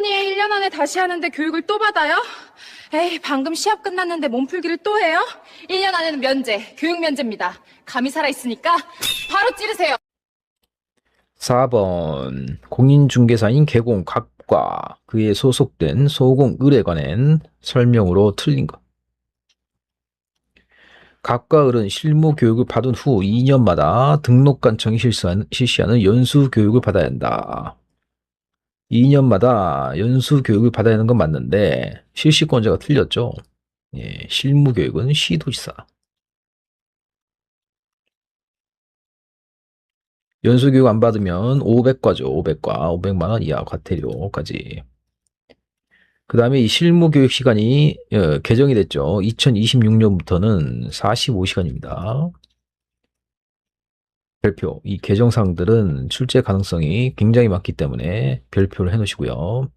언니 1년 안에 다시 하는데 교육을 또 받아요? 에이, 방금 시합 끝났는데 몸풀기를 또 해요? 1년 안에는 면제, 교육 면제입니다. 감이 살아있으니까 바로 찌르세요. 4번 공인중개사인 개공 각과 그에 소속된 소공을에 관한 설명으로 틀린 것. 각과 을은 실무 교육을 받은 후 2년마다 등록관청이 실시하는, 실시하는 연수 교육을 받아야 한다. 2년마다 연수 교육을 받아야 하는 건 맞는데 실시권자가 틀렸죠. 예, 실무 교육은 시도지사. 연수 교육 안 받으면 500과죠. 500과. 500만 원 이하 과태료까지. 그 다음에 이 실무 교육 시간이 어, 개정이 됐죠. 2026년부터는 45시간입니다. 별표. 이 개정사항들은 출제 가능성이 굉장히 많기 때문에 별표를 해 놓으시고요.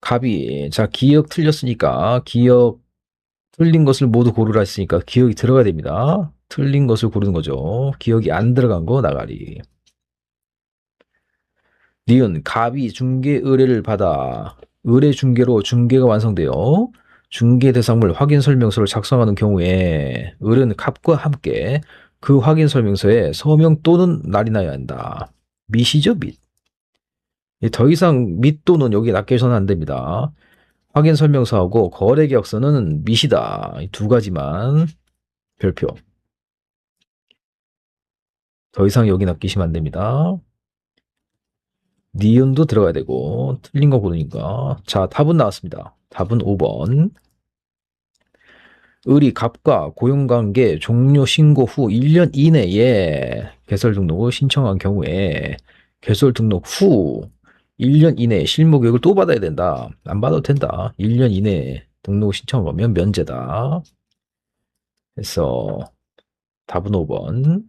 갑이 자 기억 틀렸으니까 기억 틀린 것을 모두 고르라 했으니까 기억이 들어가야 됩니다. 틀린 것을 고르는 거죠. 기억이 안 들어간 거 나가리. 니은 갑이 중개 의뢰를 받아 의뢰 중개로 중개가 완성되어 중개 대상물 확인 설명서를 작성하는 경우에 을은 갑과 함께 그 확인 설명서에 서명 또는 날이 나야 한다. 밑이죠, 밑. 예, 더 이상 밑 또는 여기 낚여서는 안 됩니다. 확인 설명서하고 거래 계약서는. 이두 가지만 별표. 더 이상 여기 낚이시면 안 됩니다. 니은도 들어가야 되고 틀린 거 고르니까 자 답은 나왔습니다. 답은 5번 을이 갑과 고용관계 종료 신고 후 1년 이내에 개설 등록을 신청한 경우에 개설 등록 후 1년 이내에 실무 교육을 또 받아야 된다. 안 받아도 된다. 1년 이내에 등록 신청한 거면 면제다. 그래서 답은 5번